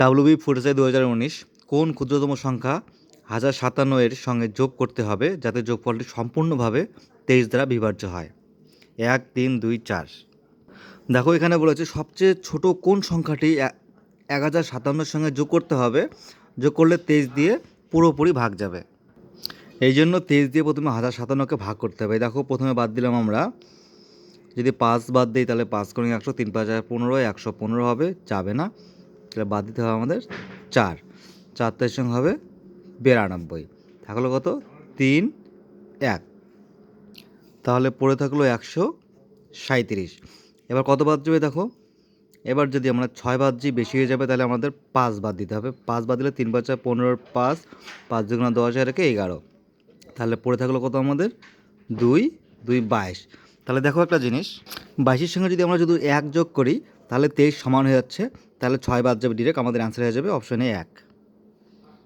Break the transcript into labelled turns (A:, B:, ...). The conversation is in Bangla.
A: ডাব্লিউবি ফুটেছে দু হাজার উনিশ কোন ক্ষুদ্রতম সংখ্যা হাজার সাতান্ন এর সঙ্গে যোগ করতে হবে যাতে যোগফলটি সম্পূর্ণভাবে তেইশ দ্বারা বিভাজ্য হয়? এক, তিন, দুই, চার। দেখো, এখানে বলেছে সবচেয়ে ছোট কোন সংখ্যাটি এক হাজার সাতান্নর সঙ্গে যোগ করতে হবে? যোগ করলে তেইশ দিয়ে পুরোপুরি ভাগ যাবে। এই জন্য তেইশ দিয়ে প্রথমে হাজার সাতান্নকে ভাগ করতে হবে। দেখো, প্রথমে বাদ দিলাম আমরা। যদি পাঁচ বাদ দিই, তাহলে পাঁচ করে একশো তিন পাঁচ হাজার পনেরো, একশো পনেরো হবে, যাবে না। তাহলে বাদ দিতে হবে আমাদের চার। চারটের সঙ্গে হবে বিরানব্বই। থাকল কত? তিন, এক। তাহলে পড়ে থাকল একশো সাঁইত্রিশ। এবার কত বাদ যাবে দেখো? এবার যদি আমরা ছয় বাদ দিই, বেশি হয়ে যাবে, তাহলে আমাদের পাঁচ বাদ দিতে হবে। পাঁচ বাদ দিলে তিন পাঁচ পনেরোর পাঁচ পাঁচ দুগুণা দশ হাজার রেখে এগারো। তাহলে পড়ে থাকল কত আমাদের? দুই দুই, বাইশ। তাহলে দেখো একটা জিনিস, বাইশের সঙ্গে যদি আমরা শুধু এক যোগ করি তাহলে তেইশ সমান হয়ে যাচ্ছে, তাহলে ছয় বাদ যাবে ডিরেক্ট আমাদের অ্যান্সার হয়ে যাবে অপশনে এক।